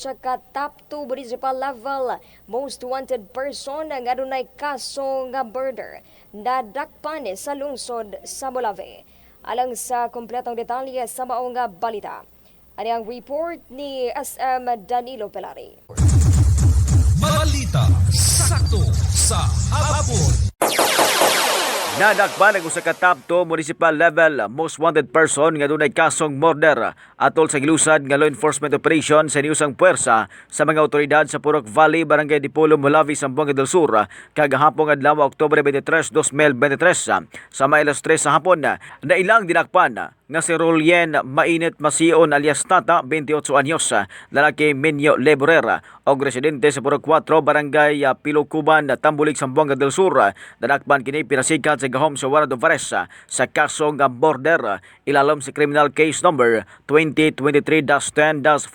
sa top 2 municipal level most wanted person nga adunay kaso nga murder nadakpan sa lungsod sa Molave. Alang sa kompletong detalye sa maong nga balita. Ani ang report ni SM Danilo Pelari. Balita sakto sa hapon. Nadakpan ang usa ka top 2 municipal level most wanted person nga dunay kasong murder. Atol sa gilusad nga law enforcement operation sa niusang puwersa sa mga otoridad sa Purok Valley, Barangay Dipolo, Molavi, Zamboanga del Sur. Kagahapon adlaw Oktubre 23, 2023 sa mga alas 3 sa hapon na ilang dinakpan nga si Rolien Mainit Masion alias Tata, 28 anyos, lalaki Minyo Leborera, og residente sa Purok 4, Barangay ah, Pilocuban, Tambulig, Zamboanga del Sur. Nadakpan kini pinasikat sa gahom sa Warado Vares sa kasong nga border ilalom sa criminal case number 2023-10-4795.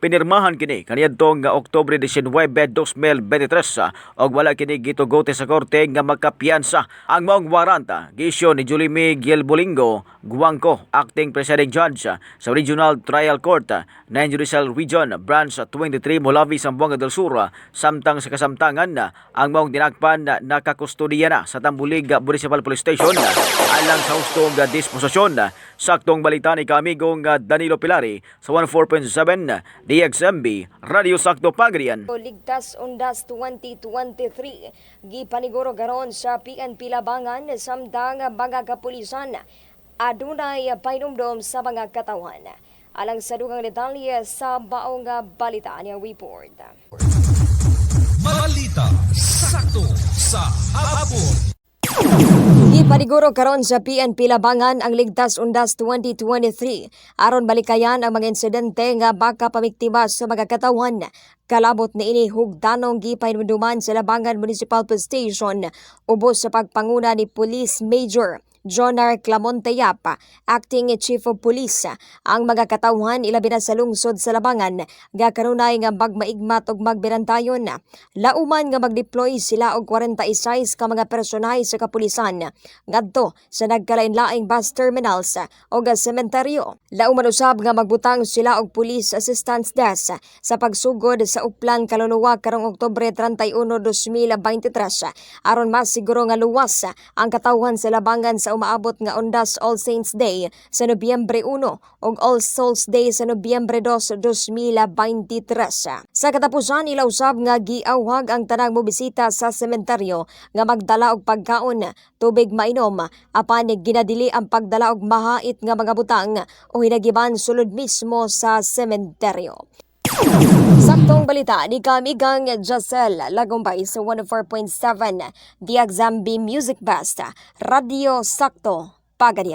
Pinirmahan kini kaniadtong nga Oktubre 19, 2023 og wala kini gitugote sa korte nga magkapiyansa ang maong waranta gisyo ni Julie Miguel Bolingo Guangco, acting presiding judge sa Regional Trial Court ng Judicial Region Branch 23 Molavi, Zamboanga del Sur samtang sa kasamtangan ang maong dinakpan na nakakustodiya na sa Tambulig Municipal Police Station alang sa hustong disposisyon. Saktong balita ni kaamigong Danilo Pilari sa 14.7 DXMB Radio Sakto Pagrian. Ligtas Undas 2023 gipaniguro garon sa PNP Labangan samtang mga kapulisan adunay painumdom sa mga katawan. Alang sa dugang detalye sa baong balita niya report. Balita sakto sa hapon. Gipaniguro karon sa PNP Labangan ang Ligtas Undas 2023 aron balikayan ang mga insidente nga baka pamiktima sa mga katawan. Kalabot ni ini hugdanong gipahinumduman sa Labangan Municipal Police Station ubos sa pagpanguna ni Police Major Jonar Clamonte Yapa, Acting Chief of Police, ang mga katawhan ilabi na sa lungsod sa Labangan, nga kanunay nga magmaigmat og magbirantayon. Lauman nga mag-deploy sila og 46 ka mga personahe sa kapulisan ngadto sa nagkalain-laing bus terminals o sementeryo. Lauman usab nga magbutang sila og police assistance desk sa pagsugod sa Uplan Kaluluwa karong Oktubre 31, 2023 aron mas siguro nga luwas ang katawhan sa Labangan sa umaabot nga Undas All Saints Day sa Nobyembre 1 ug All Souls Day sa Nobyembre 2, 2023. Sa katapusan ila usab nga giawhag ang tanang mobisita sa sementeryo nga magdala og pagkaon, tubig mainom, apan ginadili ang pagdala og mahait nga mga butang o hinagiban sulod mismo sa sementeryo. Saktong balita ni Kamigang Giselle Lagumbay sa 104.7 The Exambi Music Best Radio Sakto Pagadian.